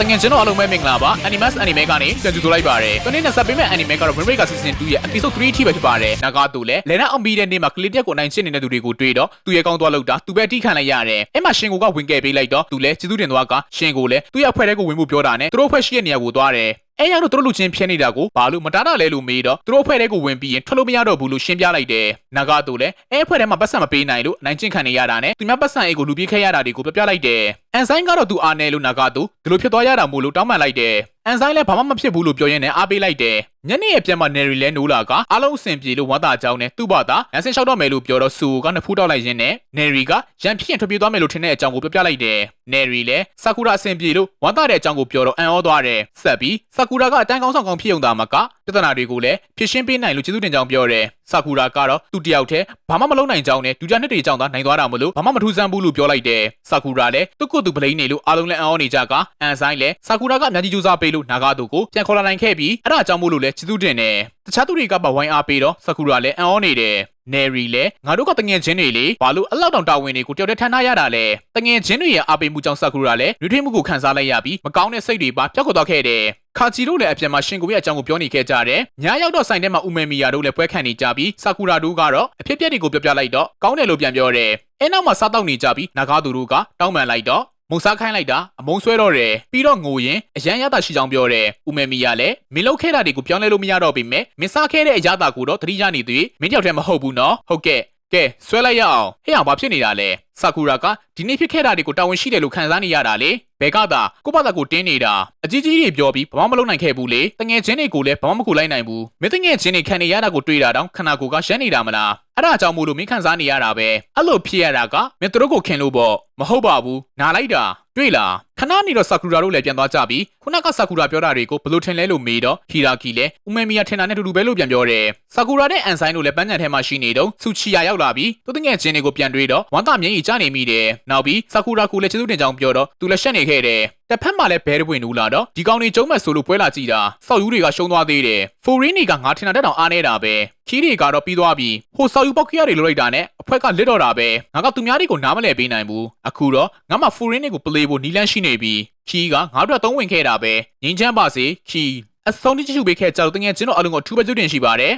တငယ်ချင်းတို့အားလုံးပဲမင်္ဂလာပါ Animus Anime ကနေကြံကြူဆိုလိုက်ပါတယ်။ဒီနေ့နဲ့ဆက်ပေးမဲ့ Anime ကတော့ Winbreak Season 2ရဲ့ Episode 3ထိပဲဖြစ်ပါတယ်။နာဂါတူလည်းလဲနှအောင်ပြီးတဲ့နေ့မှာကလစ်တက်ကိုအနိုင်ရှင်းနေတဲ့သူတွေကိုတွေ့တော့သူရဲ့ကောင်းသွားလို့တာသူပဲအထိခံလိုက်ရတယ်။အဲ့မှာရှင်ကိုကဝင်ခဲ့ပေးလိုက်တော့သူလည်းကျေးဇူးတင်သွားကရှင်ကိုလည်းသူ့ရဲ့အဖွဲ့ထဲကိုဝင်ဖို့ပြောတာနဲ့သူတို့အဖွဲ့ရှိတဲ့နေရာကိုသွားတယ်။အဲရတော့သူတို့လူချင်းဖြစ်နေတာကိုဘာလို့မတားတာလဲလို့မေးတော့သူတို့အဖွဲ့ထဲကိုဝင်ပြီးရင်ထွက်လို့မရတော့ဘူးလို့ရှင်းပြလိုက်တယ်။နာဂါတူလည်းအဲအဖွဲ့ထဲမှာပတ်စံမပေးနိုင်လို့အနိုင်ကျင့်ခံနေရတာနဲ့သူများပတ်စံအိတ်ကိုလူပြေးခဲ့ရတာတွေကိုပြပြလိုက်တယ်။အန်ဆိုင်ကတော့သူအာနယ်လို့နာဂါတူဒီလိုဖြစ်သွားရတာမို့လို့တောင်းပန်လိုက်တယ်။အန်ဆိုင်လည်းဘာမှမဖြစ်ဘူးလို့ပြောရင်းနဲ့အားပေးလိုက်တယ်။ညနေရဲ့ပြန်မှာနယ်ရီလဲနိုးလာကအားလုံးအဆင်ပြေလို့ဝမ်းသာကြောင်းနဲ့သူ့ဘာသာလမ်းဆင်းလျှောက်တော့မယ်လို့ပြောတော့ဆူကနှစ်ဖူးတောက်လိုက်ရင်းနဲ့နယ်ရီကရန်ဖြစ်ရင်ထွက်ပြေးသွားမယ်လို့ထင်တဲ့အကြောင်းကိုပြပြလိုက်တယ်။နယ်ရီလည်းဆာကူရာအဆင်ပြေလို့ဝမ်းသာတဲ့အကြောင်းကိုပြောတော့အံ့ဩသွားတယ်။ဆက်ပြီးဆာကူရာကအတန်းကောင်းဆောင်ကောင်းဖြစ်ုံသာမှာကပြဿနာတွေကိုလည်းဖြေရှင်းပေးနိုင်လို့ကျေးဇူးတင်ကြောင်းပြောတယ်။ ဆာကူရာကတော့သူ့တယောက်တည်းဘာမှမလုပ်နိုင်ကြောင်းနဲ့ဒူကြနှစ်တွေကြောင့်သာနိုင်သွားတာမလို့ဘာမှမထူးဆန်းဘူးလို့ပြောလိုက်တယ်။ဆာကူရာလည်းသူ့ကိုယ်သူပလိန်နေလို့အားလုံးလည်းအံ့ဩနေကြကအန်ဆိုင်လည်းဆာကူရာကအများကြီးကြိုးစားပေးလို့နာဂါတို့ကိုပြန်ခေါ်လာနိုင်ခဲ့ပြီးအဲ့ဒါကြောင့်မို့လို့လည်းကျေးဇူးတင်တယ်။ တခြားသူတွေကပါဝိုင်းအားပေးတော့ဆာကူရာလည်းအံ့ဩနေတယ်။နယ်ရီလဲငါတို့ကတငယ်ချင်းတွေလေဘာလို့အလောက်တောင်တာဝန်တွေကိုတယောက်တည်းထမ်းထားရတာလဲတငယ်ချင်းတွေရဲ့အားပေးမှုကြောင့်ဆာကူရာလဲနှွေးထွေးမှုကိုခံစားလိုက်ရပြီးမကောင်းတဲ့စိတ်တွေပါပျောက်ကွယ်သွားခဲ့တယ်ခါချီတို့လည်းအပြန်မှာရှင်ကိုရဲ့အကြောင်းကိုပြောနေခဲ့ကြတယ်။ညရောက်တော့ဆိုင်ထဲမှာဦးမေမီယာတို့လည်းပွဲခံနေကြပြီးဆာကူရာတို့ကတော့အဖြစ်အပျက်တွေကိုပြောပြလိုက်တော့ကောင်းတယ်လို့ပြန်ပြောတယ်။အဲနောက်မှာစားတော့နေကြပြီးနာဂါသူတို့ကတောင်းပန်လိုက်တော့ မုံစားခိုင်းလိုက်တာအမုံဆွဲတော့တယ်ပြီးတော့ငိုရင်အရန်ရတာရှိကြောင်းပြောတယ်ဦးမေမီကလည်းမင်းလုပ်ခဲ့တာတွေကိုပြောင်းလဲလို့မရတော့ပေမဲ့မင်းစားခဲ့တဲ့အရတာကိုတော့သတိရနေသေးမင်းတယောက်တည်းမဟုတ်ဘူးနော်ဟုတ်ကဲ့ကဲဆွဲလိုက်ရအောင်ဟဲ့အောင်ဘာဖြစ်နေတာလဲ ဆာကူရာကဒီနေ့ဖြစ်ခဲ့တာတွေကိုတာဝန်ရှိတယ်လို့ခံစားနေရတာလေဘဲကသာကိုယ့်ဘာသာကိုတင်းနေတာအကြီးကြီးတွေပြောပြီးဘာမှမလုပ်နိုင်ခဲ့ဘူးလေတငယ်ချင်းတွေကိုလည်းဘာမှမကူလိုက်နိုင်ဘူးမင်းတငယ်ချင်းတွေခံနေရတာကိုတွေ့တာတောင်ခန္ဓာကိုယ်ကရှမ်းနေတာမလားအဲ့ဒါကြောင့်မို့လို့မင်းခံစားနေရတာပဲအဲ့လိုဖြစ်ရတာကမင်းတို့ကိုခင်လို့ပေါ့မဟုတ်ပါဘူးနားလိုက်တာတွေ့လားခဏနေတော့ဆာကူရာတို့လည်းပြန်သွားကြပြီးခုနကဆာကူရာပြောတာတွေကိုဘယ်လိုထင်လဲလို့မေးတော့ဟီရာကီလည်းဦးမေမီယာထင်တာနဲ့တူတူပဲလို့ပြန်ပြောတယ်ဆာကူရာနဲ့အန်ဆိုင်တို့လည်းပန်းချန်ထဲမှာရှိနေတော့ဆူချီယာရောက်လာပြီးသူတငယ်ချင်းတွေကိုပြန်တွေ့တော့ဝမ်တာမျက်ရည်ကျနေမိတယ်နောက်ပြီးဆာကူရာကူလည်းကျေးဇူးတင်ကြောင်းပြောတော့သူလည်းရှက်နေခဲ့တယ်တစ်ဖက်မှာလည်းဘဲတပွင့်နူလာတော့ဒီကောင်တွေကျုံးမဲ့ဆိုလို့ပွဲလာကြည့်တာစောက်ယူတွေကရှုံးသွားသေးတယ်ဖိုရင်းနီကငါထင်တာတက်တောင်အားနေတာပဲခီးတွေကတော့ပြီးသွားပြီဟိုစောက်ယူပေါက်ခရတွေလိုလိုက်တာနဲ့အဖွဲကလစ်တော့တာပဲငါကသူများတွေကိုနားမလဲပေးနိုင်ဘူးအခုတော့ငါမှဖိုရင်းတွေကိုပလေဖို့နီလန်းရှိနေပြီခီးကငါတို့ကသုံးဝင်ခဲ့တာပဲငင်းချမ်းပါစေခီးအဆုံးတိကျချူပေးခဲ့ကြတော့တကယ်ချင်းတို့အလုံးကိုထူးပဲကျွတင်ရှိပါတယ်